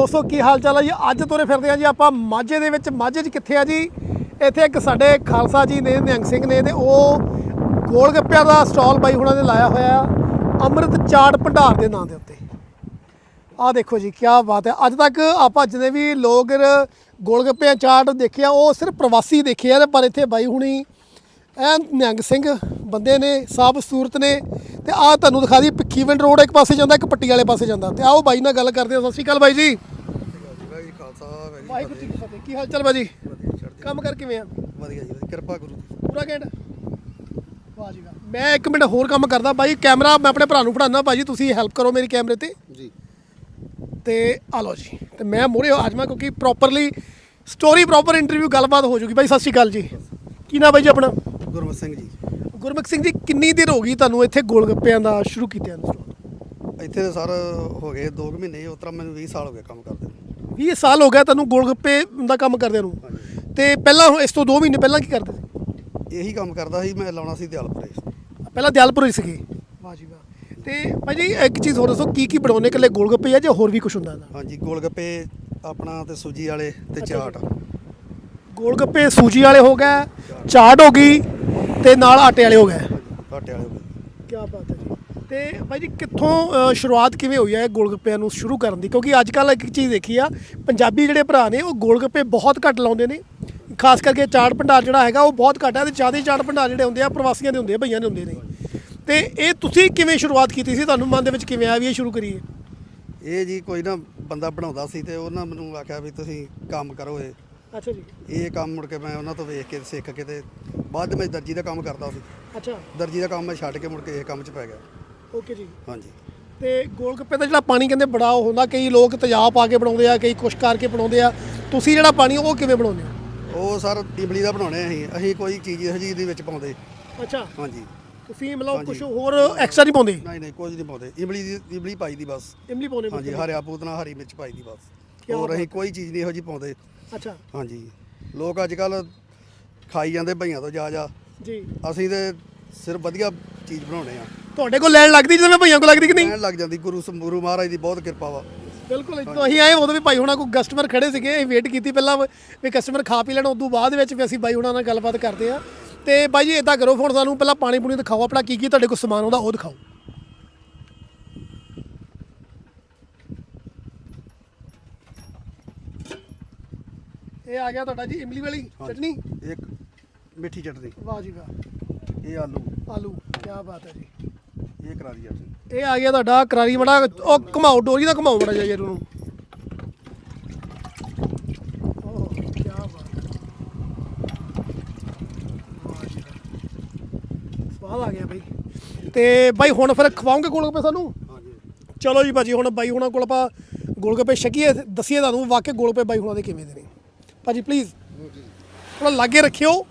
ਦੋਸਤੋ, ਕੀ ਹਾਲ ਚਾਲ ਹੈ ਜੀ? ਅੱਜ ਤੋਰੇ ਫਿਰਦੇ ਆ ਜੀ ਆਪਾਂ ਮਾਝੇ ਦੇ ਵਿੱਚ। ਮਾਝੇ 'ਚ ਕਿੱਥੇ ਆ ਜੀ? ਇੱਥੇ ਇੱਕ ਸਾਡੇ ਖਾਲਸਾ ਜੀ ਨੇ, ਨਿਹੰਗ ਸਿੰਘ ਨੇ ਤੇ ਉਹ ਗੋਲ ਗੱਪਿਆਂ ਦਾ ਸਟਾਲ ਬਾਈ ਹੁਣਾਂ ਨੇ ਲਾਇਆ ਹੋਇਆ ਆ, ਅੰਮ੍ਰਿਤ ਚਾਟ ਭੰਡਾਰ ਦੇ ਨਾਂ ਦੇ ਉੱਤੇ। ਆਹ ਦੇਖੋ ਜੀ ਕੀ ਬਾਤ ਹੈ। ਅੱਜ ਤੱਕ ਆਪਾਂ ਜਿੰਨੇ ਵੀ ਲੋਕ ਰ- ਗੋਲ ਗੱਪਿਆਂ ਚਾਟ ਦੇਖਿਆ ਉਹ ਸਿਰਫ ਪ੍ਰਵਾਸੀ ਦੇਖੇ ਆ, ਪਰ ਇੱਥੇ ਬਾਈ ਹੁਣੀ ਐ ਨਿਹੰਗ ਸਿੰਘ ਬੰਦੇ ਨੇ ਸਾਬ ਸੂਰਤ ਨੇ ਤੇ ਆਹ ਤੁਹਾਨੂੰ ਦਿਖਾ ਦੀ ਭਿੱਖੀਵਿੰਡ ਰੋਡ ਇੱਕ ਪਾਸੇ ਜਾਂਦਾ ਇੱਕ ਪੱਟੀ ਵਾਲੇ ਪਾਸੇ ਜਾਂਦਾ। ਤੇ ਆਓ ਬਾਈ ਨਾਲ ਗੱਲ ਕਰਦੇ ਹਾਂ। ਸਤਿ ਸ਼੍ਰੀ ਅਕਾਲ ਬਾਈ ਜੀ। ਵਾਹਿਗੁਰੂ ਕੀ ਫਤਿਹ। ਕੀ ਹਾਲ ਚਾਲ ਬਾਜੀ ਕੰਮ ਕਰ ਕਿਵੇਂ ਆ? ਵਧੀਆ ਜੀ ਵਧੀਆ, ਕਿਰਪਾ ਗੁਰੂ ਦੀ। ਪੂਰਾ ਘੈਂਟ? ਵਾਹ ਜੀ ਵਾਹ। ਮੈਂ ਇੱਕ ਮਿੰਟ ਹੋਰ ਕੰਮ ਕਰਦਾ ਬਾਈ ਕੈਮਰਾ ਮੈਂ ਆਪਣੇ ਭਰਾ ਨੂੰ ਫੜਾਉਣਾ ਭਾਜੀ ਤੁਸੀਂ ਹੈਲਪ ਕਰੋ ਮੇਰੀ ਕੈਮਰੇ ਤੇ। ਜੀ। ਤੇ ਆ ਲਓ ਜੀ। ਤੇ ਮੈਂ ਮੂਹਰੇ ਅੱਜ ਮੈਂ ਕਿਉਂਕਿ ਪ੍ਰੋਪਰਲੀ ਸਟੋਰੀ ਪ੍ਰੋਪਰ ਇੰਟਰਵਿਊ ਗੱਲਬਾਤ ਹੋ ਜੂਗੀ। ਬਾਈ ਸਤਿ ਸ਼੍ਰੀ ਅਕਾਲ ਜੀ। ਕੀ ਨਾਮ ਬਾਈ ਜੀ ਆਪਣਾ? ਗੁਰਮਤ ਸਿੰਘ ਜੀ। ਗੁਰਮੁਖ ਸਿੰਘ ਜੀ ਕਿੰਨੀ ਦੇਰ ਹੋ ਗਈ ਤੁਹਾਨੂੰ ਇੱਥੇ ਗੋਲ ਗੱਪਿਆਂ ਦਾ ਸ਼ੁਰੂ ਕੀਤਿਆਂ ਨੂੰ ਇੱਥੇ ਦੇ ਸਰ ਹੋ ਗਏ 2 ਮਹੀਨੇ ਉਸ ਤਰ੍ਹਾਂ ਮੈਨੂੰ 20 ਸਾਲ ਹੋ ਗਏ ਕੰਮ ਕਰਦੇ ਨੂੰ। 20 ਸਾਲ ਹੋ ਗਿਆ ਤੁਹਾਨੂੰ ਗੋਲ ਗੱਪੇ ਦਾ ਕੰਮ ਕਰਦਿਆਂ ਨੂੰ। ਤੇ ਪਹਿਲਾਂ ਇਸ ਤੋਂ 2 ਮਹੀਨੇ ਪਹਿਲਾਂ ਕੀ ਕਰਦੇ ਸੀ? ਇਹੀ ਕੰਮ ਕਰਦਾ ਸੀ ਮੈਂ ਲਾਉਣਾ ਸੀ ਦਿਆਲਪੁਰੇ ਪਹਿਲਾਂ ਦਿਆਲਪੁਰ ਹੀ ਸੀਗੇ? ਵਾਹ ਜੀ ਵਾਹ। ਤੇ ਭਾਈ ਜੀ ਇੱਕ ਚੀਜ਼ ਹੋਰ ਦੱਸੋ ਕੀ ਕੀ ਬਣਾਉਣੇ ਇਕੱਲੇ ਗੋਲ ਗੱਪੇ ਆ ਜਾਂ ਹੋਰ ਵੀ ਕੁਝ ਹੁੰਦਾ ਇਹਦਾ? ਹਾਂਜੀ ਗੋਲ ਗੱਪੇ ਆਪਣਾ ਤੇ ਸੂਜੀ ਵਾਲੇ ਤੇ ਚਾਟ। ਗੋਲ ਗੱਪੇ ਸੂਜੀ ਵਾਲੇ ਹੋ ਗਏ ਚਾਟ ਹੋ ਗਈ ਤੇ ਨਾਲ ਆਟੇ ਵਾਲੇ ਹੋ ਗਏ। ਆਟੇ ਵਾਲੇ ਹੋ ਗਏ। ਕੀ ਬਾਤ ਹੈ ਜੀ। ਤੇ ਭਾਈ ਜੀ ਕਿੱਥੋਂ ਅ, ਸ਼ੁਰੂਆਤ ਕਿਵੇਂ ਹੋਈ ਹੈ ਗੋਲ ਗੱਪਿਆਂ ਨੂੰ ਸ਼ੁਰੂ ਕਰਨ ਦੀ? ਕਿਉਂਕਿ ਅੱਜ ਕੱਲ੍ਹ ਇੱਕ ਚੀਜ਼ ਦੇਖੀ ਆ ਪੰਜਾਬੀ ਜਿਹੜੇ ਭਰਾ ਨੇ ਉਹ ਗੋਲ ਗੱਪੇ ਬਹੁਤ ਘੱਟ ਲਾਉਂਦੇ ਨੇ। ਖਾਸ ਕਰਕੇ ਚਾਟ ਭੰਡਾਰ ਜਿਹੜਾ ਹੈਗਾ ਉਹ ਬਹੁਤ ਘੱਟ ਹੈ ਤੇ ਜ਼ਿਆਦਾ ਹੀ ਚਾਟ ਭੰਡਾਰ ਜਿਹੜੇ ਹੁੰਦੇ ਆ ਪ੍ਰਵਾਸੀਆਂ ਦੇ ਹੁੰਦੇ ਆ ਭਈਆਂ ਦੇ ਹੁੰਦੇ ਨੇ। ਤੇ ਇਹ ਤੁਸੀਂ ਕਿਵੇਂ ਸ਼ੁਰੂਆਤ ਕੀਤੀ ਸੀ? ਤੁਹਾਨੂੰ ਮਨ ਦੇ ਵਿੱਚ ਕਿਵੇਂ ਆਇਆ ਵੀ ਇਹ ਸ਼ੁਰੂ ਕਰੀਏ? ਇਹ ਜੀ ਕੋਈ ਨਾ ਬੰਦਾ ਬਣਾਉਂਦਾ ਸੀ ਤੇ ਉਹਨਾਂ ਮੈਨੂੰ ਆਖਿਆ ਵੀ ਤੁਸੀਂ ਕੰਮ ਕਰੋ ਇਹ। ਅੱਛਾ ਜੀ। ਇਹ ਕੰਮ ਮੁੜ ਕੇ ਮੈਂ ਉਹਨਾਂ ਤੋਂ ਵੇਖ ਕੇ ਸਿੱਖ ਕੇ ਤੇ ਬਾਅਦ 'ਚ ਮੈਂ ਦਰਜੀ ਦਾ ਕੰਮ ਕਰਦਾ ਸੀ। ਅੱਛਾ। ਦਰਜੀ ਦਾ ਕੰਮ ਮੈਂ ਛੱਡ ਕੇ ਮੁੜ ਕੇ ਇਹ ਕੰਮ 'ਚ ਪੈ ਗਿਆ। ਓਕੇ ਜੀ। ਹਾਂਜੀ। ਤੇ ਗੋਲ ਗੱਪੇ ਦਾ ਜਿਹੜਾ ਪਾਣੀ ਕਹਿੰਦੇ ਬੜਾ ਉਹ ਹੁੰਦਾ ਕਈ ਲੋਕ ਤੇਜ਼ਾਬ ਪਾ ਕੇ ਬਣਾਉਂਦੇ ਆ ਕਈ ਕੁਛ ਕਰਕੇ ਬਣਾਉਂਦੇ ਆ। ਤੁਸੀਂ ਜਿਹੜਾ ਪਾਣੀ ਉਹ ਕਿਵੇਂ ਬਣਾਉਂਦੇ ਹੋ? ਉਹ ਸਰ ਇਮਲੀ ਦਾ ਬਣਾਉਣੇ ਅਸੀਂ। ਅਸੀਂ ਕੋਈ ਚੀਜ਼ ਇਹੋ ਜਿਹੀ ਦੇ ਵਿੱਚ ਪਾਉਂਦੇ। ਅੱਛਾ। ਹਾਂਜੀ। ਤੁਸੀਂ ਮਤਲਬ। ਕੁਝ ਹੋਰ ਐਕਸਟਰਾ ਨਹੀਂ ਪਾਉਂਦੇ? ਨਹੀਂ ਨਹੀਂ ਕੁਝ ਨਹੀਂ ਪਾਉਂਦੇ। ਇਮਲੀ ਦੀ ਇਮਲੀ ਪਾਈ ਦੀ ਬਸ। ਇਮਲੀ ਪਾਉਂਦੇ ਹਾਂਜੀ। ਹਰਿਆ ਪੂਤਨਾ ਹਰੀ ਮਿਰਚ ਪਾਈ ਦੀ ਬਸ। ਹੋਰ ਅਸੀਂ ਕੋਈ ਚੀਜ਼ ਨਹੀਂ ਇਹੋ ਜਿਹੀ ਪਾਉਂਦੇ। ਅੱਛਾ। ਹਾਂਜੀ। ਲੋਕ ਅੱਜ ਕੱਲ ਖਾਈ ਜਾਂਦੇ ਭਈਆਂ ਤੋਂ ਜਾ ਜਾ। ਜੀ ਅਸੀਂ ਤੇ ਸਿਰਫ ਵਧੀਆ ਚੀਜ਼ ਬਣਾਉਣੇ ਆ। ਤੁਹਾਡੇ ਕੋਲ ਲੈਣ ਲੱਗਦੀ ਜਿਵੇਂ ਭਈਆਂ ਕੋਲ ਲੱਗਦੀ ਕਿ ਨਹੀਂ? ਕਹਿਣ ਲੱਗ ਜਾਂਦੀ। ਗੁਰੂ ਗੁਰੂ ਮਹਾਰਾਜ ਦੀ ਬਹੁਤ ਕਿਰਪਾ ਵਾ। ਬਿਲਕੁਲ ਜਦੋਂ ਅਸੀਂ ਆਏ ਉਦੋਂ ਵੀ ਭਾਈ ਹੁਣਾਂ ਕੋਈ ਕਸਟਮਰ ਖੜੇ ਸੀਗੇ ਅਸੀਂ ਵੇਟ ਕੀਤੀ ਪਹਿਲਾਂ ਵੀ ਕਸਟਮਰ ਖਾ ਪੀ ਲੈਣ ਉਦੋਂ ਬਾਅਦ ਵਿੱਚ ਵੀ ਅਸੀਂ ਬਾਈ ਹੁਣਾਂ ਨਾਲ ਗੱਲਬਾਤ ਕਰਦੇ ਆ। ਤੇ ਬਾਈ ਜੀ ਇਦਾਂ ਕਰੋ ਹੁਣ ਸਾਨੂੰ ਪਹਿਲਾਂ ਪਾਣੀ ਪੂਣੀ ਦਿਖਾਓ ਆਪਣਾ ਕੀ ਕੀ ਤੁਹਾਡੇ ਕੋਲ ਸਮਾਨ ਆਉਂਦਾ ਉਹ ਦਿਖਾਓ। ਇਹ ਆ ਗਿਆ ਤੁਹਾਡਾ ਜੀ ਇਮਲੀ ਵਾਲੀ ਚਟਨੀ। ਇੱਕ ਮਿੱਠੀ ਚਟਨੀ। ਵਾਹ ਜੀ ਵਾਹ। ਇਹ ਆਲੂ। ਆਲੂ ਕੀ ਬਾਤ ਹੈ ਜੀ। ਇਹ ਕਰਾਰੀ ਚਟਨੀ ਇਹ ਆ ਗਿਆ ਤੁਹਾਡਾ ਕਰਾਰੀ ਮੜਾ ਉਹ ਘਮਾਓ ਡੋਰੀ ਦਾ ਘਮਾਓ ਮੜਾ ਜਾਈਏ ਉਹਨੂੰ ਓਹ ਕੀ ਬਾਤ ਹੈ। ਵਾਹ ਜੀ ਵਾਹ। ਸਵਾਦ ਆ ਗਿਆ ਬਾਈ। ਤੇ ਬਾਈ ਹੁਣ ਫਿਰ ਖਵਾਓਗੇ ਗੋਲਗੱਪੇ ਸਾਨੂੰ? ਹਾਂਜੀ। ਚਲੋ ਜੀ ਭਾਜੀ ਹੁਣ ਬਾਈ ਹੁਣਾਂ ਕੋਲ ਆਪਾਂ ਗੋਲਗੱਪੇ ਛਕੀਏ ਦੱਸੀਏ ਤੁਹਾਨੂੰ ਵਾਕਿਆ ਗੋਲਗੱਪੇ ਬਾਈ ਹੁਣਾਂ ਦੇ ਕਿਵੇਂ ਦੇ ਨੇ। ਭਾਜੀ ਪਲੀਜ਼ ਥੋੜਾ ਲਾਗੇ ਰੱਖਿਓ,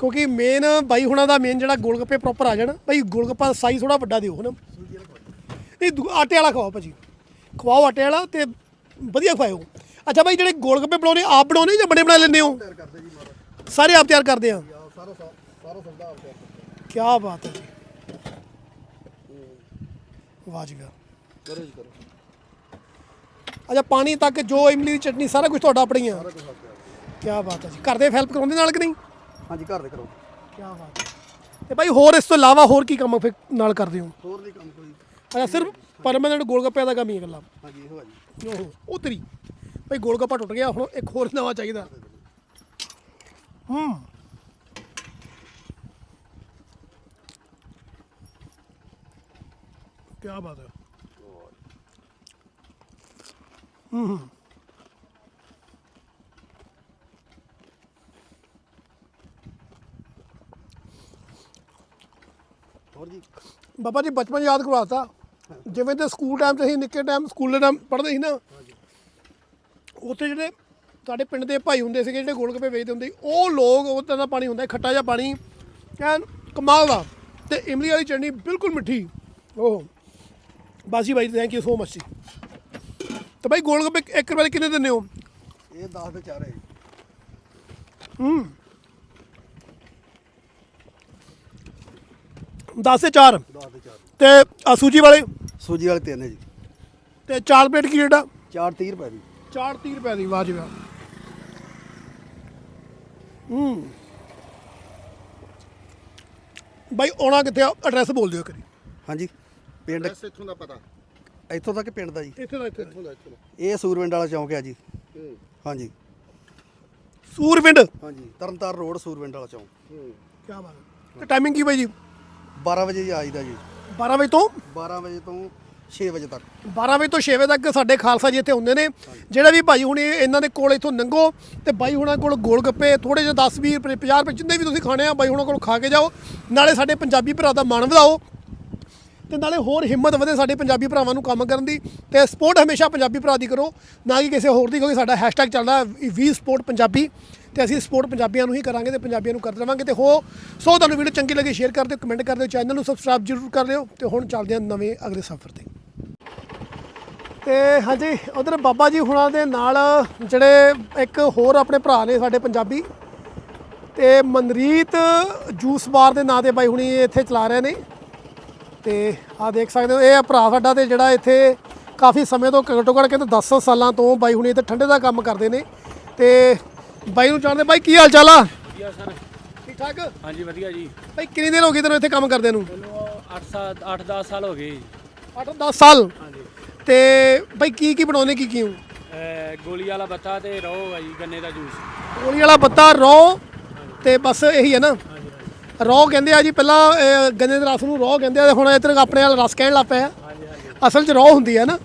ਕਿਉਂਕਿ ਮੇਨ ਬਾਈ ਹੁਣਾਂ ਦਾ ਮੇਨ ਜਿਹੜਾ ਗੋਲਗੱਪੇ ਪ੍ਰੋਪਰ ਆ ਜਾਣ। ਭਾਈ ਗੋਲਗੱਪਾ ਸਾਈਜ਼ ਥੋੜਾ ਵੱਡਾ ਦਿਓ, ਹਨਾ? ਨਹੀਂ, ਦੂ- ਆਟੇ ਵਾਲਾ ਖਵਾਓ ਭਾਜੀ। ਖਵਾਓ ਆਟੇ ਵਾਲਾ ਤੇ ਵਧੀਆ ਖਵਾਇਓ। ਅੱਛਾ ਭਾਈ ਜਿਹੜੇ ਗੋਲਗੱਪੇ ਬਣਾਉਣੇ ਆਪ ਬਣਾਉਣੇ ਜਾਂ ਬਣੇ ਬਣਾ ਲੈਂਦੇ ਹੋ? ਸਾਰੇ ਆਪ ਤਿਆਰ ਕਰਦੇ ਆ? ਸਾਰਾ ਕੀ ਬਾਤ ਹੈ ਜੀ। ਵਾਹ ਜੀ ਵਾਹ। ਕਰੋ ਜੀ ਕਰੋ ਅੱਛਾ, ਪਾਣੀ ਤੱਕ ਜੋ ਇਮਲੀ ਦੀ ਚਟਨੀ, ਸਾਰਾ ਕੁਝ ਤੁਹਾਡਾ ਆਪਣੀ ਆ? ਸਾਰਾ ਕੁਝ ਆਪ ਤਿਆਰ ਕੀ ਬਾਤ ਹੈ ਜੀ। ਘਰ ਦੇ ਹੈਲਪ ਕਰਾਉਂਦੇ ਨਾਲ ਕਿ ਨਹੀਂ? ਹਾਂਜੀ ਘਰ ਦੇ ਕਰੋ ਕੀ ਬਾਤ ਹੈ। ਤੇ ਭਾਈ ਹੋਰ ਇਸ ਤੋਂ ਇਲਾਵਾ ਹੋਰ ਕੀ ਕੰਮ ਫਿਰ ਨਾਲ ਕਰਦੇ ਹੋ? ਹੋਰ ਨਹੀਂ ਕੰਮ ਕੋਈ। ਅੱਛਾ ਸਿਰਫ ਪਰਮਾਨੈਂਟ ਗੋਲਗੱਪਿਆਂ ਦਾ ਕੰਮ ਹੀ ਹੈ ਇਕੱਲਾ। ਹਾਂਜੀ ਇਹੋ ਆ ਜੀ। ਓਹੋ ਉਹ ਤੇਰੀ ਭਾਈ ਗੋਲਗੱਪਾ ਟੁੱਟ ਗਿਆ ਹੁਣ ਇੱਕ ਹੋਰ ਨਵਾਂ ਚਾਹੀਦਾ। ਹੂੰ। ਕੀ ਬਾਤ ਹੈ। ਹੂੰ ਹੂੰ। ਹੋਰ ਜੀ? ਬਾਬਾ ਜੀ ਬਚਪਨ ਯਾਦ ਕਰਵਾਤਾ। ਜਿਵੇਂ ਤੇ ਸਕੂਲ ਟਾਈਮ ਤੇ ਅਸੀਂ ਨਿੱਕੇ ਟਾਈਮ ਸਕੂਲ ਦੇ ਟਾਈਮ ਪੜ੍ਹਦੇ ਸੀ ਨਾ ਉੱਥੇ ਜਿਹੜੇ ਸਾਡੇ ਪਿੰਡ ਦੇ ਭਾਈ ਹੁੰਦੇ ਸੀਗੇ ਜਿਹੜੇ ਗੋਲਗੱਪੇ ਵੇਚਦੇ ਹੁੰਦੇ ਸੀ, ਉਹ ਲੋਕ ਉਹਦਾ ਦਾ ਪਾਣੀ ਹੁੰਦਾ ਸੀ, ਖੱਟਾ ਜਿਹਾ ਪਾਣੀ ਐਨ ਕਮਾਲ ਦਾ। ਤੇ ਇਮਲੀ ਵਾਲੀ ਚਟਨੀ ਬਿਲਕੁਲ ਮਿੱਠੀ। ਓਹ। ਬਾਸੀ ਭਾਈ ਥੈਂਕ ਯੂ ਸੋ ਮਚ ਜੀ। ਤੇ ਭਾਈ ਗੋਲਗੱਪੇ ਇੱਕ ਰੁਪਏ ਦੇ ਕਿੰਨੇ ਦਿੰਦੇ ਹੋ? ਇਹ 10 ਦੇ ਚਾਰ ਹੈ ਜੀ। ਹੂੰ। 10 ਤੇ 4 10 ਦੇ ਚਾਰ। ਤੇ ਆਹ ਸੂਜੀ ਵਾਲੇ? ਸੂਜੀ ਵਾਲੇ ਤਿੰਨ ਹੈ ਜੀ। ਤੇ ਚਾਰ ਪਲੇਟ ਕੀ ਰੇਟ ਆ? ਚਾਰ 30 ਰੁਪਏ ਦੀ। ਚਾਰ 30 ਰੁਪਏ ਦੀ ਵਾਹ ਜੀ ਵਾਹ। ਹੂੰ। ਬਾਈ ਆਉਣਾ ਕਿੱਥੇ ਆ? ਐਡਰੈਸ ਬੋਲ ਦਿਓ ਕਰੀ ਹਾਂਜੀ। ਪਿੰਡ ਐਸ ਇੱਥੋਂ ਦਾ ਪਤਾ। ਇੱਥੋਂ ਤੱਕ ਪਿੰਡ ਦਾ ਜੀ। ਇੱਥੇ ਦਾ ਇੱਥੇ ਇੱਥੋਂ ਦਾ ਇੱਥੋਂ ਦਾ। ਇਹ ਸੂਰਵਿੰਡ ਵਾਲਾ ਚੌਂਕ ਹੈ ਜੀ। ਹੂੰ। ਹਾਂਜੀ। ਸੂਰਵਿੰਡ? ਹਾਂਜੀ। ਤਰਨਤਾਰ ਰੋਡ ਸੂਰਵਿੰਡ ਵਾਲਾ ਚੌਂਕ। ਹੂੰ। ਕੀ ਬਾਤ ਹੈ। ਤੇ ਟਾਈਮਿੰਗ ਕੀ ਬਾਈ ਜੀ? 12 ਵਜੇ ਜੀ ਆਈਦਾ ਜੀ। 12 ਵਜੇ ਤੋਂ? 12 ਵਜੇ ਤੋਂ 6 ਵਜੇ ਤੱਕ। 12 ਵਜੇ ਤੋਂ 6 ਵਜੇ ਤੱਕ ਸਾਡੇ ਖਾਲਸਾ ਜੀ ਇੱਥੇ ਹੁੰਦੇ ਨੇ। ਜਿਹੜਾ ਵੀ ਭਾਈ ਹੁਣੀ ਇਹਨਾਂ ਦੇ ਕੋਲ ਇੱਥੋਂ ਲੰਘੋ ਤੇ ਬਾਈ ਹੁਣਾਂ ਕੋਲ ਗੋਲ ਗੱਪੇ ਥੋੜੇ ਜਿਹੇ 10 20 ਰੁਪਏ 50 ਰੁਪਏ ਜਿੰਨੇ ਵੀ ਤੁਸੀਂ ਖਾਣੇ ਆ ਬਾਈ ਹੁਣਾਂ ਕੋਲ ਖਾ ਕੇ ਜਾਓ। ਨਾਲੇ ਸਾਡੇ ਪੰਜਾਬੀ ਭਰਾ ਦਾ ਮਾਣ ਵਧਾਓ। ਤੇ ਨਾਲੇ ਹੋਰ ਹਿੰਮਤ ਵਧੇ ਸਾਡੇ ਪੰਜਾਬੀ ਭਰਾਵਾਂ ਨੂੰ ਕੰਮ ਕਰਨ ਦੀ ਤੇ ਸਪੋਰਟ ਹਮੇਸ਼ਾ ਪੰਜਾਬੀ ਭਰਾ ਦੀ ਕਰੋ, ਨਾ ਕਿ ਕਿਸੇ ਹੋਰ ਦੀ, ਕਿਉਂਕਿ ਸਾਡਾ ਹੈਸ਼ਟੈਗ ਚੱਲਦਾ ਵੀ ਸਪੋਰਟ ਪੰਜਾਬੀ ਤੇ ਅਸੀਂ ਸਪੋਰਟ ਪੰਜਾਬੀਆਂ ਨੂੰ ਹੀ ਕਰਾਂਗੇ ਤੇ ਪੰਜਾਬੀਆਂ ਨੂੰ ਕਰਦੇ ਰਵਾਂਗੇ ਤੇ ਹੋ, ਸੋ ਤੁਹਾਨੂੰ ਵੀਡੀਓ ਚੰਗੀ ਲੱਗੀ ਸ਼ੇਅਰ ਕਰ ਦਿਓ ਕਮੈਂਟ ਕਰ ਦਿਓ ਚੈਨਲ ਨੂੰ ਸਬਸਕ੍ਰਾਈਬ ਜ਼ਰੂਰ ਕਰ ਲਿਓ ਤੇ ਹੁਣ ਚੱਲਦੇ ਹਾਂ ਨਵੇਂ ਅਗਲੇ ਸਫ਼ਰ ਤੇ। ਤੇ ਹਾਂਜੀ, ਉਧਰ ਬਾਬਾ ਜੀ ਹੁਣਾਂ ਦੇ ਨਾਲ ਜਿਹੜੇ ਇੱਕ ਹੋਰ ਆਪਣੇ ਭਰਾ ਨੇ ਸਾਡੇ ਪੰਜਾਬੀ ਤੇ ਮਨਰੀਤ ਜੂਸ ਬਾਰ ਦੇ ਨਾਂ ਤੇ ਬਾਈ ਹੁਣੀ ਇੱਥੇ ਚਲਾ ਰਹੇ ਨੇ। ਤੇ ਆਹ ਦੇਖ ਸਕਦੇ ਹੋ ਇਹ ਆ ਭਰਾ ਸਾਡਾ ਤੇ ਜਿਹੜਾ ਇੱਥੇ ਕਾਫੀ ਸਮੇਂ ਤੋਂ ਘੱਟੋ ਘੱਟ ਕਹਿੰਦੇ 10 ਸਾਲਾਂ ਤੋਂ ਬਾਈ ਹੁਣੀ ਇੱਥੇ ਠੰਡੇ ਦਾ ਕੰਮ ਕਰਦੇ ਨੇ। ਤੇ ਬਾਈ ਨੂੰ ਜਾਣਦੇ ਬਾਈ ਕੀ ਹਾਲ ਚਾਲ ਆ? ਵਧੀਆ ਸਰ। ਠੀਕ ਠਾਕ? ਹਾਂਜੀ ਵਧੀਆ ਜੀ। ਬਾਈ ਕਿੰਨੀ ਦਿਨ ਹੋ ਗਏ ਤੈਨੂੰ ਇੱਥੇ ਕੰਮ ਕਰਦੇ ਨੂੰ? ਮੈਨੂੰ 8 ਸਾਲ 8-10 ਸਾਲ ਹੋ ਗਏ ਜੀ। 8-10 ਸਾਲ? ਹਾਂਜੀ। ਤੇ ਬਾਈ ਕੀ ਕੀ ਬਣਾਉਨੇ ਕੀ ਕੀ ਹੋ? ਅਹ ਗੋਲੀ ਵਾਲਾ ਬੱਤਾ ਤੇ ਰੋ ਹੈ ਜੀ ਗੰਨੇ ਦਾ ਜੂਸ। ਗੋਲੀ ਵਾਲਾ ਬੱਤਾ ਰੋ ਤੇ ਬਸ ਇਹੀ ਹੈ ਨਾ? ਰੋ ਕਹਿੰਦੇ ਆ ਜੀ ਪਹਿਲਾਂ ਗੰਨੇ ਦੇ ਰਸ ਨੂੰ ਰੋ ਕਹਿੰਦੇ ਆ ਤੇ ਹੁਣ ਇੱਧਰ ਆਪਣੇ ਵਾਲ ਰਸ ਕਹਿਣ ਲੱਗ ਪਏ ਆ। ਅਸਲ 'ਚ ਰੋ ਹੁੰਦੀ ਹੈ ਨਾ।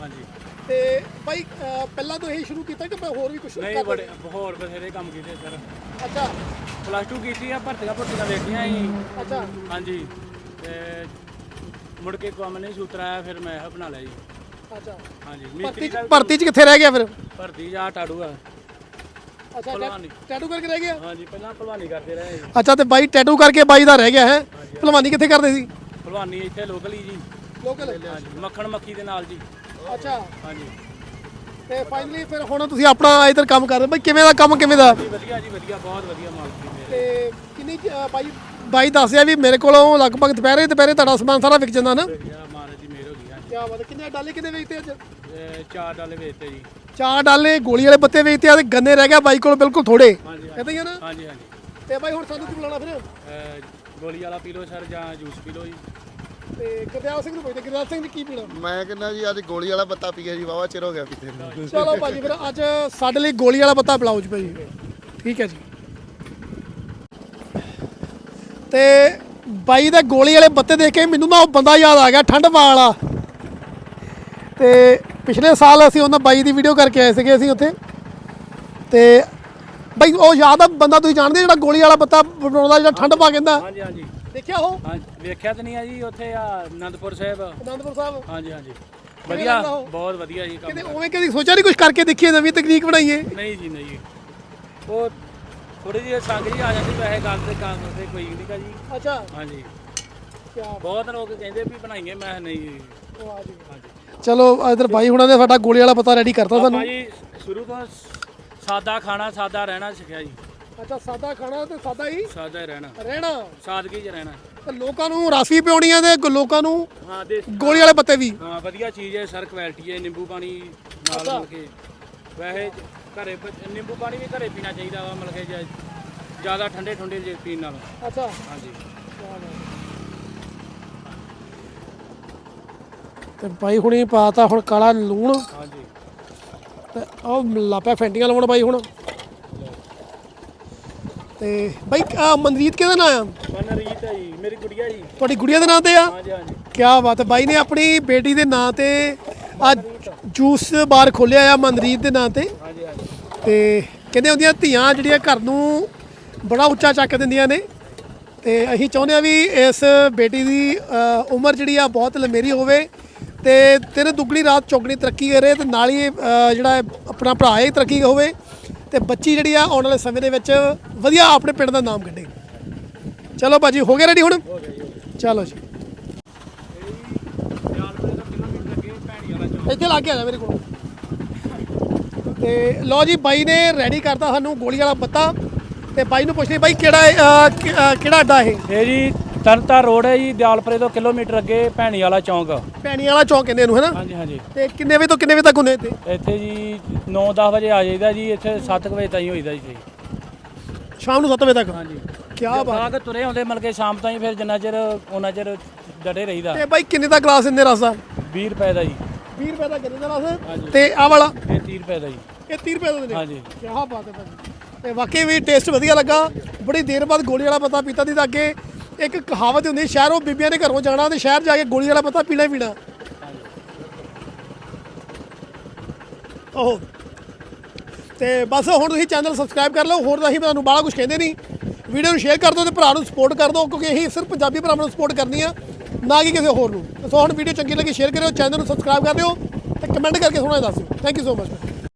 ਹਾਂਜੀ। ਤੇ ਅਹ, ਪਹਿਲਾਂ ਤੋਂ ਇਹੀ ਸ਼ੁਰੂ ਕੀਤਾ ਕਿ ਮੈਂ ਹੋਰ ਵੀ ਕੁਝ ਨਹੀਂ ਬੜੇ ਹੋਰ ਬਥੇਰੇ ਕੰਮ ਕੀਤੇ ਸਰ। ਅੱਛਾ। ਪਲੱਸ 2 ਕੀਤੀ ਆ ਭਰਤੀਆਂ ਭਰਤੀਆਂ ਵੇਖੀਆਂ ਜੀ ਅੱਛਾ। ਹਾਂਜੀ। ਤੇ ਮੁੜ ਕੇ ਕੰਮ ਨਹੀਂ ਸੂਤਰ ਆਇਆ ਫਿਰ ਮੈਂ ਇਹ ਬਣਾ ਲਿਆ ਜੀ। ਅੱਛਾ। ਹਾਂਜੀ। ਭਰਤੀ ਮਿਸਤਰੀ 'ਚ ਦਾ ਭਰਤੀ 'ਚ ਕਿੱਥੇ ਰਹਿ ਗਿਆ ਫਿਰ? ਭਰਤੀ ਜਾ ਟਾੜੂ ਆ। ਅੱਛਾ ਭਲਵਾਨੀ। ਟੈਟੂ ਕਰਕੇ ਰਹਿ ਗਿਆ? ਹਾਂਜੀ ਪਹਿਲਾਂ ਭਲਵਾਨੀ ਕਰਦੇ ਰਹੇ ਜੀ। ਅੱਛਾ ਤੇ ਬਾਈ ਟੈਟੂ ਕਰਕੇ ਬਾਈ ਦਾ ਰਹਿ ਗਿਆ ਹੈ। ਭਲਵਾਨੀ ਕਿੱਥੇ ਕਰਦੇ ਸੀ? ਭਲਵਾਨੀ ਇੱਥੇ ਲੋਕਲ ਹੀ ਜੀ। ਲੋਕਲ ਹਾਂਜੀ ਮੱਖਣ ਮੱਖੀ ਦੇ ਨਾਲ ਜੀ। ਅੱਛਾ। ਹਾਂਜੀ। ਤੇ ਫਾਈਨਲੀ ਫਿਰ ਹੁਣ ਤੁਸੀਂ ਆਪਣਾ ਇੱਧਰ ਕੰਮ ਕਰ ਰਹੇ ਬਾਈ ਕਿਵੇਂ ਦਾ ਕੰਮ ਕਿਵੇਂ ਦਾ? ਜੀ ਵਧੀਆ ਜੀ ਵਧੀਆ ਬਹੁਤ ਵਧੀਆ ਮਾਲਕ ਜੀ ਮੇਰੇ। ਤੇ ਕਿੰਨੀ ਕੁ, ਬਾਈ ਬਾਈ ਦੱਸਿਆ ਵੀ ਮੇਰੇ ਕੋਲੋਂ ਲਗਭਗ ਦੁਪਹਿਰੇ ਦੁਪਹਿਰੇ ਤੁਹਾਡਾ ਸਮਾਨ ਸਾਰਾ ਵਿਕ ਜਾਂਦਾ ਨਾ। ਵਧੀਆ ਮਹਾਰਾਜ ਦੀ ਮਿਹਰ ਹੋ ਗਈ ਹਾਂਜੀ ਕੀ ਬਾਤ ਕਿੰਨੇ ਡਾਲੇ ਕਿੰਨੇ ਵੇਚਦੇ ਅੱਜ? ਇਹ ਚਾਰ ਡਾਲੇ ਵੇਚਤੇ ਜੀ। ਚਾਰ ਡਾਲੇ ਗੋਲੀ ਵਾਲੇ ਪੱਤੇ ਵੇਚਦੇ ਆ ਤੇ ਗੰਨੇ ਰਹਿ ਗਿਆ ਬਾਈ ਕੋਲ ਬਿਲਕੁਲ ਥੋੜੇ। ਕਹਿੰਦੇ ਹੀ ਆ ਨਾ? ਹਾਂਜੀ ਹਾਂਜੀ। ਤੇ ਬਾਈ ਹੁਣ ਸਾਨੂੰ ਕੀ ਬੁਲਾਉਣਾ ਫਿਰ? ਗੋਲੀ ਵਾਲਾ ਪੀ ਲਓ ਸਰ ਜਾਂ ਜੂਸ ਪੀ ਲਓ ਜੀ। ਤੇ ਗੁਰਦਿਆਲ ਸਿੰਘ ਨੂੰ ਪੁੱਛਦੇ ਗੁਰਦਿਆਲ ਸਿੰਘ ਨੇ ਕੀ ਪੀਣਾ? ਮੈਂ ਕਹਿੰਦਾ ਜੀ ਅੱਜ ਗੋਲੀ ਵਾਲਾ ਬੱਤਾ ਪੀਆ ਜੀ ਵਾਵਾ ਚਿਰ ਹੋ ਗਿਆ ਪੀਤੇ ਨੂੰ। ਚਲੋ ਭਾਜੀ ਫਿਰ ਅੱਜ ਸਾਡੇ ਲਈ ਗੋਲੀ ਵਾਲਾ ਪੱਤਾ ਪਿਲਾਓ ਜੀ ਭਾਜੀ ਠੀਕ ਹੈ ਜੀ। ਤੇ ਬਾਈ ਦੇ ਗੋਲੀ ਵਾਲੇ ਬੱਤੇ ਦੇਖ ਕੇ ਮੈਨੂੰ ਨਾ ਉਹ ਬੰਦਾ ਯਾਦ ਆ ਗਿਆ ਠੰਡ ਵਾਲਾ। ਤੇ ਪਿਛਲੇ ਸਾਲ ਅਸੀਂ ਉਹਨਾਂ ਬਾਈ ਦੀ ਵੀਡੀਓ ਕਰਕੇ ਆਏ ਸੀਗੇ ਅਸੀਂ ਉੱਥੇ। ਤੇ ਬਾਈ ਉਹ ਯਾਦ ਆ ਬੰਦਾ ਤੁਸੀਂ ਜਾਣਦੇ ਜਿਹੜਾ ਗੋਲੀ ਵਾਲਾ ਬੱਤਾ ਬਣਾਉਂਦਾ ਜਿਹੜਾ ਠੰਡ ਪਾ ਕਹਿੰਦਾ? ਹਾਂਜੀ ਹਾਂਜੀ। ਦੇਖਿਆ ਉਹ? ਵੇਖਿਆ ਤਾਂ ਨਹੀਂ ਆ ਜੀ ਉੱਥੇ ਆ ਆਨੰਦਪੁਰ ਸਾਹਿਬ। ਅਨੰਦਪੁਰ ਸਾਹਿਬ। ਹਾਂਜੀ ਹਾਂਜੀ। ਵਧੀਆ ਲੱਗਦਾ ਉਹ? ਬਹੁਤ ਵਧੀਆ ਜੀ ਕੰਮ ਕਿਤੇ ਉਵੇਂ ਕਦੀ ਸੋਚਿਆ ਨਹੀਂ ਕੁਝ ਕਰਕੇ ਦੇਖੀਏ ਨਵੀਂ ਤਕਨੀਕ ਬਣਾਈਏ? ਨਹੀਂ ਜੀ ਨਹੀਂ। ਉਹ ਥੋੜੀ ਜਿਹੀ ਸੰਗ ਜੀ ਆ ਜਾਂਦੀ ਵੈਸੇ ਗੱਲ ਤੇ ਕੰਮ ਤੇ ਕੋਈ ਨਹੀਂ ਕਾ ਜੀ। ਅੱਛਾ। ਹਾਂਜੀ। ਕੀ ਬਹੁਤ ਲੋਕ ਕਹਿੰਦੇ ਵੀ ਬਣਾਈਏ ਮੈਂ ਕਿਹਾ ਨਹੀਂ। ਜੀ ਹਾਂਜੀ। ਚਲੋ ਇਧਰ ਬਾਈ ਹੁਣਾਂ ਨੇ ਸਾਡਾ ਗੋਲੀ ਵਾਲਾ ਪਤਾ ਰੈਡੀ ਕਰਤਾ ਸਾਨੂੰ। ਜੀ ਸ਼ੁਰੂ ਤੋਂ ਸਾਦਾ ਖਾਣਾ ਸਾਦਾ ਰਹਿਣਾ ਸਿੱਖਿਆ ਜੀ। ਅੱਛਾ ਸਾਦਾ ਖਾਣਾ ਤੇ ਸਾਦਾ ਹੀ? ਸਾਦਾ ਹੀ ਰਹਿਣਾ। ਰਹਿਣਾ। ਸਾਦਗੀ 'ਚ ਰਹਿਣਾ। ਤੇ ਲੋਕਾਂ ਨੂੰ ਰਸ ਪਿਉਣੀਆਂ ਤੇ ਲੋਕਾਂ ਨੂੰ ਹਾਂ ਦੇ ਗੋਲੀ ਵਾਲੇ ਪੱਤੇ ਵੀ? ਹਾਂ ਵਧੀਆ ਚੀਜ਼ ਹੈ ਸਰ ਕੁਆਲਿਟੀ ਹੈ ਨਿੰਬੂ ਪਾਣੀ ਨਾਲ। ਮਿਲ ਕੇ। ਵੈਸੇ ਘਰੇ ਨਿੰਬੂ ਪਾਣੀ ਵੀ ਘਰੇ ਪੀਣਾ ਚਾਹੀਦਾ ਵਾ ਮਤਲਬ ਕਿ ਜ਼ਿਆਦਾ ਠੰਡੇ ਠੰਡੇ ਜੇ ਪੀਣ ਨਾਲ। ਅੱਛਾ। ਹਾਂਜੀ। ਤੇ ਬਾਈ ਹੁਣੀ ਪਾਤਾ ਹੁਣ ਕਾਲਾ ਲੂਣ। ਹਾਂਜੀ। ਤੇ ਉਹ ਲਾਪਿਆ ਫੈਂਟੀਆਂ ਲਾਉਣ ਬਾਈ ਹੁਣ। ਤੇ ਬਾਈ ਆਹ ਮਨਰੀਤ ਕਿਹਦਾ ਨਾਂ ਆ? ਮਨਰੀਤ ਹੈ ਜੀ ਮੇਰੀ ਗੁੜੀਆ ਜੀ। ਤੁਹਾਡੀ ਗੁੜੀਆ ਦੇ ਨਾਂ ਤੇ ਆ? ਹਾਂਜੀ ਹਾਂਜੀ। ਕੀ ਬਾਤ ਹੈ ਬਾਈ ਨੇ ਆਪਣੀ ਬੇਟੀ ਦੇ ਨਾਂ ਤੇ ਆ ਜੂਸ ਬਾਰ ਖੋਲਿਆ ਆ ਮਨਰੀਤ ਦੇ ਨਾਂ ਤੇ। ਹਾਂਜੀ ਹਾਂਜੀ। ਤੇ ਕਹਿੰਦੇ ਹੁੰਦੀਆਂ ਧੀਆਂ ਜਿਹੜੀਆਂ ਘਰ ਨੂੰ ਬੜਾ ਉੱਚਾ ਚੱਕ ਦਿੰਦੀਆਂ ਨੇ। ਤੇ ਅਸੀਂ ਚਾਹੁੰਦੇ ਆ ਵੀ ਇਸ ਬੇਟੀ ਦੀ ਉਮਰ ਜਿਹੜੀ ਆ ਬਹੁਤ ਲੰਮੇਰੀ ਹੋਵੇ। ਤੇ ਤੇਰੇ ਦੁੱਗਣੀ ਰਾਤ ਚੌਗਣੀ ਤਰੱਕੀ ਕਰੇ ਤੇ ਨਾਲ ਹੀ ਜਿਹੜਾ ਆਪਣਾ ਭਰਾ ਇਹ ਤਰੱਕੀ ਹੋਵੇ ਤੇ ਬੱਚੀ ਜਿਹੜੀ ਆ ਆਉਣ ਵਾਲੇ ਸਮੇਂ ਦੇ ਵਿੱਚ ਵਧੀਆ ਆਪਣੇ ਪਿੰਡ ਦਾ ਨਾਮ ਕੱਢੇ। ਚਲੋ ਭਾਜੀ, ਹੋ ਗਿਆ ਰੈਡੀ ਹੁਣ? ਚਲੋ ਜੀ। ਇੱਥੇ ਲੱਗ ਗਿਆ ਮੇਰੇ ਕੋਲ। ਤੇ ਲਓ ਜੀ, ਬਾਈ ਨੇ ਰੈਡੀ ਕਰਤਾ ਸਾਨੂੰ ਗੋਲੀ ਵਾਲਾ ਪੱਤਾ ਤੇ ਬਾਈ ਨੂੰ ਪੁੱਛ ਲਈ, ਬਾਈ ਕਿਹੜਾ ਕਿਹੜਾ ਅੱਡਾ ਇਹ? ਇਹ ਜੀ ਤਰਨਤਾ ਰੋਡ ਹੈ ਜੀ ਦਿਆਲਪੁਰੇ ਤੋਂ ਕਿਲੋਮੀਟਰ ਅੱਗੇ ਭੈਣੀ ਵਾਲਾ ਚੌਂਕ। ਭੈਣੀ ਵਾਲਾ ਚੌਂਕ ਕਹਿੰਦੇ ਇਹਨੂੰ ਹੈ ਨਾ? ਹਾਂਜੀ ਹਾਂਜੀ। ਤੇ ਕਿੰਨੇ ਵਜੇ ਤੋਂ ਕਿੰਨੇ ਵਜੇ ਤੱਕ ਹੁੰਦੇ ਇੱਥੇ? ਇੱਥੇ ਜੀ 9-10 ਵਜੇ ਆ ਜਾਈਦਾ ਜੀ ਇੱਥੇ 7 ਵਜੇ ਤਾਈਂ ਹੋਈਦਾ ਜੀ। ਸ਼ਾਮ ਨੂੰ 7 ਵਜੇ ਤੱਕ? ਹਾਂਜੀ। ਕੀ ਬਾਤ। ਬਾਗ ਤੁਰੇ ਹੁੰਦੇ ਮਤਲਬ ਕਿ ਸ਼ਾਮ ਤਾਈਂ ਫਿਰ ਜਿੰਨਾ ਚਿਰ ਉਹਨਾਂ ਚਿਰ ਡਟੇ ਰਹੀਦਾ। ਤੇ ਬਾਈ ਕਿੰਨੇ ਦਾ ਗਲਾਸ ਦਿੰਦੇ ਰਸ ਦਾ 20 ਰੁਪਏ ਦਾ ਜੀ। 20 ਰੁਪਏ ਦਾ ਕਿੰਨੇ ਦਾ ਰਸ? ਤੇ ਆਹ ਵਾਲਾ? ਇਹ 30 ਰੁਪਏ ਦਾ ਜੀ। ਇਹ 30 ਰੁਪਏ ਦਾ ਦਿੰਦੇ। ਹਾਂਜੀ। ਕੀ ਬਾਤ ਹੈ ਭਾਜੀ ਤੇ ਵਾਕਈ ਵੀ ਟੇਸਟ ਵਧੀਆ ਲੱਗਾ। ਬੜੀ ਦੇਰ ਬਾਅਦ ਗੋਲੀ ਵਾਲਾ ਪਤਾ ਪੀਤਾ ਦੀ ਤਾਂ ਅੱਗੇ ਇੱਕ ਕਹਾਵਤ ਹੁੰਦੀ, ਸ਼ਹਿਰੋਂ ਬੀਬੀਆਂ ਨੇ ਘਰੋਂ ਜਾਣਾ ਤੇ ਸ਼ਹਿਰ ਜਾ ਕੇ ਗੋਲੀ ਵਾਲਾ ਪਤਾ ਪੀਣਾ ਹੀ ਪੀਣਾ। ਓਹ। ਤੇ ਬਸ ਹੁਣ ਤੁਸੀਂ ਚੈਨਲ ਸਬਸਕ੍ਰਾਈਬ ਕਰ ਲਓ, ਹੋਰ ਤਾਂ ਅਸੀਂ ਤੁਹਾਨੂੰ ਬਾਹਲਾ ਕੁਝ ਕਹਿੰਦੇ ਨਹੀਂ। ਵੀਡੀਓ ਨੂੰ ਸ਼ੇਅਰ ਕਰ ਦਿਓ ਤੇ ਭਰਾ ਨੂੰ ਸਪੋਰਟ ਕਰ ਦਿਓ, ਕਿਉਂਕਿ ਅਸੀਂ ਸਿਰਫ ਪੰਜਾਬੀ ਭਰਾਵਾਂ ਨੂੰ ਸਪੋਰਟ ਕਰਨੀ ਆ, ਨਾ ਕਿ ਕਿਸੇ ਹੋਰ ਨੂੰ। ਸੋ ਹੁਣ ਵੀਡੀਓ ਚੰਗੀ ਲੱਗੀ ਸ਼ੇਅਰ ਕਰਿਓ, ਚੈਨਲ ਨੂੰ ਸਬਸਕ੍ਰਾਈਬ ਕਰ ਦਿਓ ਤੇ ਕਮੈਂਟ ਕਰਕੇ ਸੁਣਾ ਦੱਸ ਦਿਓ। Thank you so much